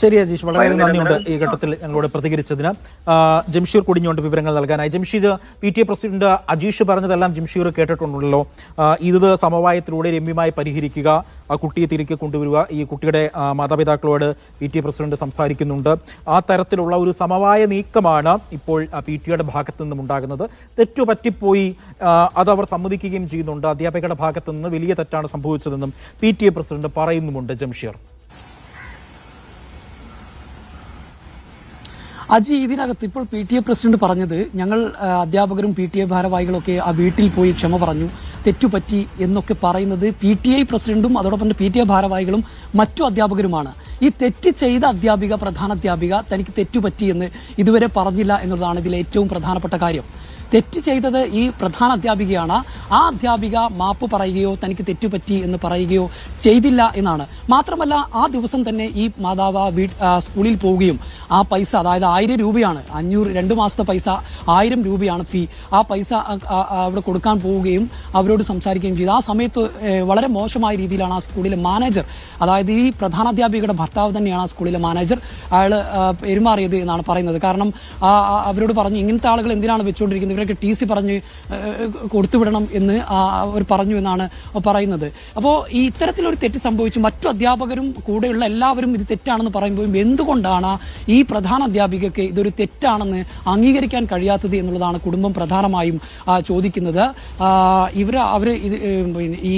ശരി അജീഷ് വളരെ നന്ദിയുണ്ട് ഈ ഘട്ടത്തിൽ ഞങ്ങളോട് പ്രതികരിച്ചതിന്. ജംഷീർ കുടിഞ്ഞുകൊണ്ട് വിവരങ്ങൾ നൽകാനായി Jamsheer P T A president Ajeesh പറഞ്ഞതെല്ലാം ജംഷീർ കേട്ടിട്ടുണ്ടല്ലോ. ഇത് സമവായത്തിലൂടെ രമ്യമായി പരിഹരിക്കുക ആ കുട്ടിയെ തിരികെ കൊണ്ടുവരിക ഈ കുട്ടിയുടെ മാതാപിതാക്കളോട് പി ടി എ പ്രസിഡന്റ് സംസാരിക്കുന്നുണ്ട്. ആ തരത്തിലുള്ള ഒരു സമവായ നീക്കമാണ് ഇപ്പോൾ പി ടി എയുടെ ഭാഗത്തു നിന്നും ഉണ്ടാകുന്നത്. തെറ്റു പറ്റിപ്പോയി അത് അവർ സമ്മതിക്കുകയും ചെയ്യുന്നുണ്ട്. അധ്യാപകരുടെ ഭാഗത്തു നിന്ന് വലിയ തെറ്റാണ് സംഭവിച്ചതെന്നും പി ടി എ പ്രസിഡന്റ് പറയുന്നുമുണ്ട് ജംഷീർ. അജി ഇതിനകത്ത് ഇപ്പോൾ പി ടി എ പ്രസിഡന്റ് പറഞ്ഞത് ഞങ്ങൾ അധ്യാപകരും പി ടി എ ഭാരവാഹികളൊക്കെ ആ വീട്ടിൽ പോയി ക്ഷമ പറഞ്ഞു. തെറ്റുപറ്റി എന്നൊക്കെ പറയുന്നത് പി ടി ഐ പ്രസിഡന്റും അതോടൊപ്പം പി ടി ഐ ഭാരവാഹികളും മറ്റു അധ്യാപകരുമാണ്. ഈ തെറ്റ് ചെയ്ത അധ്യാപിക പ്രധാന അധ്യാപിക തനിക്ക് തെറ്റുപറ്റി എന്ന് ഇതുവരെ പറഞ്ഞില്ല എന്നുള്ളതാണ് ഇതിലെ ഏറ്റവും പ്രധാനപ്പെട്ട കാര്യം. തെറ്റ് ചെയ്തത് ഈ പ്രധാന അധ്യാപികയാണ്. ആ അധ്യാപിക മാപ്പ് പറയുകയോ തനിക്ക് തെറ്റുപറ്റി എന്ന് പറയുകയോ ചെയ്തില്ല എന്നാണ്. മാത്രമല്ല ആ ദിവസം തന്നെ ഈ മാതാവ് വീ സ്കൂളിൽ പോവുകയും ആ പൈസ അതായത് ആയിരം രൂപയാണ് അഞ്ഞൂറ് രണ്ട് മാസത്തെ പൈസ ആയിരം രൂപയാണ് ഫീ ആ പൈസ അവിടെ കൊടുക്കാൻ പോവുകയും അവരോട് സംസാരിക്കുകയും ചെയ്തു. ആ സമയത്ത് വളരെ മോശമായ രീതിയിലാണ് ആ സ്കൂളിലെ മാനേജർ അതായത് ഈ പ്രധാനാധ്യാപികയുടെ ഭർത്താവ് തന്നെയാണ് ആ സ്കൂളിലെ മാനേജർ അയാൾ പെരുമാറിയത് എന്നാണ് പറയുന്നത്. കാരണം അവരോട് പറഞ്ഞു ഇങ്ങനത്തെ ആളുകൾ എന്തിനാണ് വെച്ചുകൊണ്ടിരിക്കുന്നത്? ഇവരൊക്കെ ടി സി പറഞ്ഞ് കൊടുത്തുവിടണം എന്ന് അവർ പറഞ്ഞു എന്നാണ് പറയുന്നത്. അപ്പോൾ ഈ ഇത്തരത്തിലൊരു തെറ്റ് സംഭവിച്ചു. മറ്റു അധ്യാപകരും കൂടെയുള്ള എല്ലാവരും ഇത് തെറ്റാണെന്ന് പറയുമ്പോൾ എന്തുകൊണ്ടാണ് ഈ പ്രധാന അധ്യാപികയ്ക്ക് ഇതൊരു തെറ്റാണെന്ന് അംഗീകരിക്കാൻ കഴിയാത്തത് എന്നുള്ളതാണ് കുടുംബം പ്രധാനമായും ചോദിക്കുന്നത്. ഇവർ അവർ ഇത് ഈ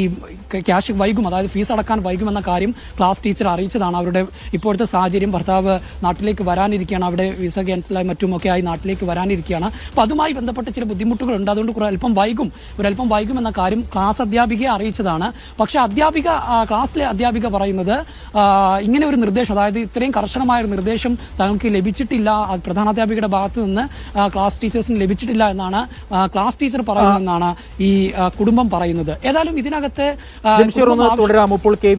ക്യാഷ് വൈകും അതായത് ഫീസ് അടക്കാൻ വൈകുമെന്ന കാര്യം ക്ലാസ് ടീച്ചർ അറിയിച്ചതാണ്. അവരുടെ ഇപ്പോഴത്തെ സാഹചര്യം ഭർത്താവ് നാട്ടിലേക്ക് വരാനിരിക്കുകയാണ്. അവിടെ വിസ ക്യാൻസലായി മറ്റുമൊക്കെ ആയി നാട്ടിലേക്ക് വരാനിരിക്കുകയാണ്. അപ്പോൾ അതുമായി ബന്ധപ്പെട്ട ചില ബുദ്ധിമുട്ടുകളുണ്ട്. അതുകൊണ്ട് കുറേ അല്പം വൈകും ഒരല്പം വൈകും എന്ന കാര്യം ക്ലാസ് അധ്യാപികയെ അറിയിച്ചതാണ്. പക്ഷേ അധ്യാപിക ക്ലാസ്സിലെ അധ്യാപിക പറയുന്നത് ഇങ്ങനെ ഒരു നിർദ്ദേശം അതായത് ഇത്രയും കർശനമായ ഒരു നിർദ്ദേശം തങ്ങൾക്ക് ലഭിച്ചിട്ടില്ല പ്രധാനാധ്യാപികയുടെ ഭാഗത്ത് നിന്ന് ക്ലാസ് ടീച്ചേഴ്സിന് ലഭിച്ചിട്ടില്ല എന്നാണ് ക്ലാസ് ടീച്ചർ പറയുന്നതെന്നാണ് ഈ ആ, കുടുംബം പറയുന്നത്. ഏതായാലും ഇതിനകത്ത് തുടരാം. ഇപ്പോൾ കെ